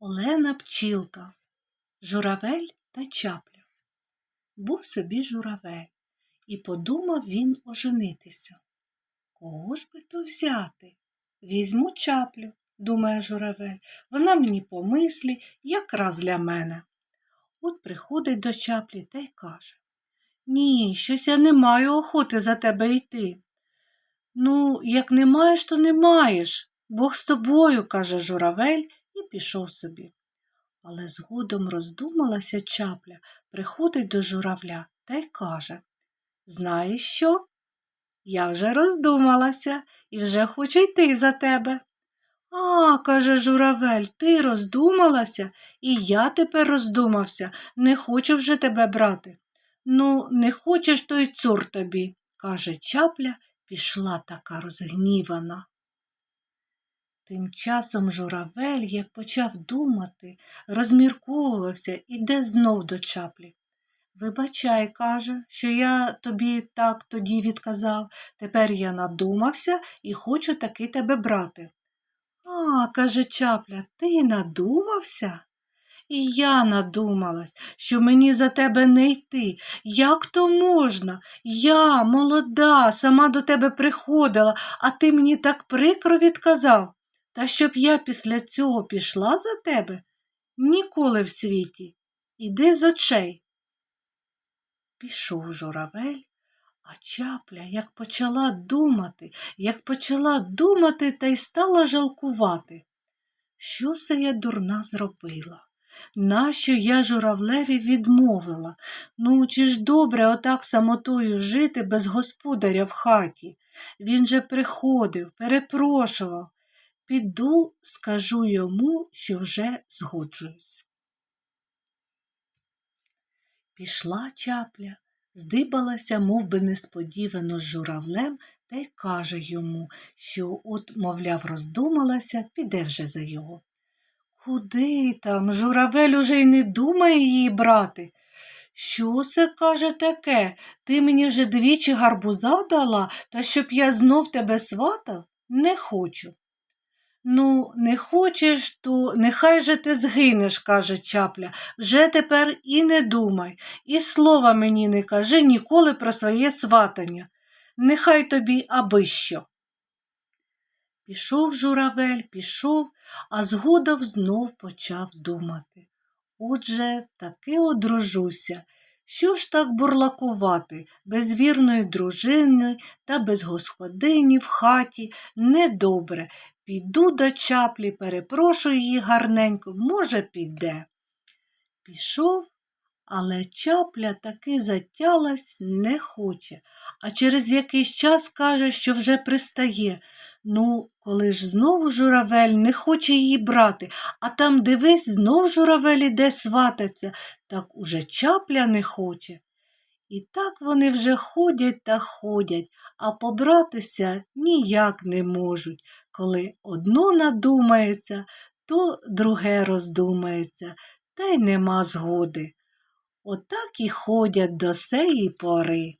Олена Пчілка, Журавель та чапля. Був собі журавель, і подумав він оженитися. Кого ж би то взяти? Візьму чаплю, думає журавель, вона мені по мислі, якраз для мене. От приходить до чаплі та й каже Ні, щось я не маю охоти за тебе йти. Ну, як не маєш, то не маєш. Бог з тобою, каже журавель пішов собі. Але згодом роздумалася чапля, приходить до журавля та й каже Знаєш що? Я вже роздумалася і вже хочу йти за тебе. А, каже журавель, ти роздумалася, і я тепер роздумався, не хочу вже тебе брати. Ну, не хочеш, то й цур тобі, каже чапля, пішла така розгнівана. Тим часом журавель, як почав думати, розмірковувався, іде знов до чаплі. Вибачай, каже, що я тобі так тоді відказав. Тепер я надумався і хочу таки тебе брати. А, каже чапля, ти надумався? І я надумалась, що мені за тебе не йти. Як то можна? Я, молода, сама до тебе приходила, а ти мені так прикро відказав. Та щоб я після цього пішла за тебе? Ніколи в світі. Іди з очей. Пішов журавель, а чапля, як почала думати, як почала думати та й стала жалкувати. Що це я дурна зробила? Нащо я журавлеві відмовила? Ну, чи ж добре отак самотою жити без господаря в хаті? Він же приходив, перепрошував. Піду, скажу йому, що вже згоджуюсь. Пішла чапля, здибалася, мов би несподівано з журавлем, та й каже йому, що от, мовляв, роздумалася, піде вже за його. Куди там? Журавель уже й не думає її брати. Що це, каже, таке? Ти мені вже двічі гарбуза дала, та щоб я знов тебе сватав? Не хочу. Ну, не хочеш, то нехай же ти згинеш, каже чапля. Вже тепер і не думай, і слова мені не кажи ніколи про своє сватання. Нехай тобі аби що. Пішов журавель, пішов, а згодом знов почав думати. Отже, таки одружуся. Що ж так бурлакувати, без вірної дружини та без господині в хаті недобре. Піду до чаплі, перепрошую її гарненько, може, піде. Пішов, але чапля таки затялась не хоче, а через якийсь час каже, що вже пристає. Ну, коли ж знову журавель не хоче її брати, а там, дивись, знов журавель іде свататься, так уже чапля не хоче. І так вони вже ходять та ходять, а побратися ніяк не можуть. Коли одно надумається, то друге роздумається, та й нема згоди. Отак і ходять до сеї пори.